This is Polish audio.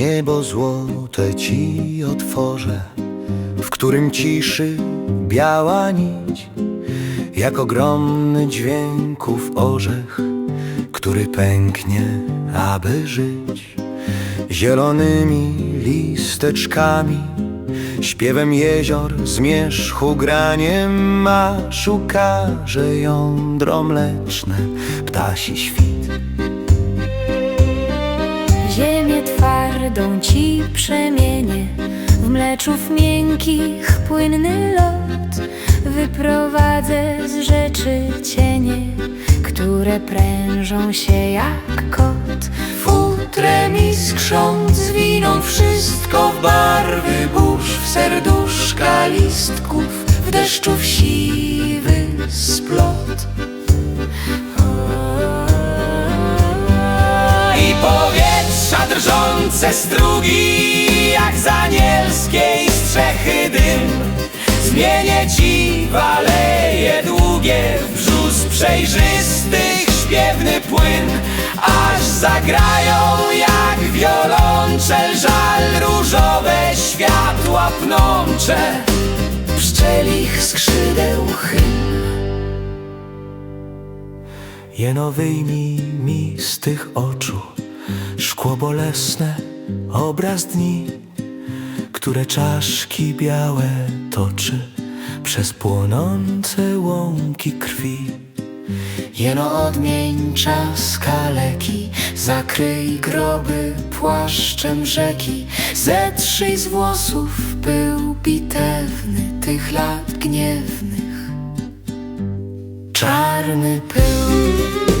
Niebo złote ci otworzę, w którym ciszy biała nić, jak ogromny dźwięków orzech, który pęknie, aby żyć. Zielonymi listeczkami, śpiewem jezior, zmierzchu graniem masz, ukaże jądro mleczne, ptasi świt. Twardą ci przemienię. W mleczów miękkich płynny lot Wyprowadzę z rzeczy cienie Które prężą się jak kot. Futrem iskrząc zwiną wszystko w barwy burz W serduszka listków, w deszczów siwy splot drżące strugi Jak z anielskiej strzechy dym. Zmienię ci w aleje długie W brzus przejrzystych śpiewny płyn. Aż zagrają jak wiolonczel Żal różowe światła pnącze. Pszczelich skrzydeł hymn. Jeno wyjmij mi z tych oczu Szkło bolesne, obraz dni Które czaszki białe toczy Przez płonące łąki krwi. Jeno odmień czas kaleki Zakryj groby płaszczem rzeki. Zetrzyj z włosów pył bitewny Tych lat gniewnych. Czarny pył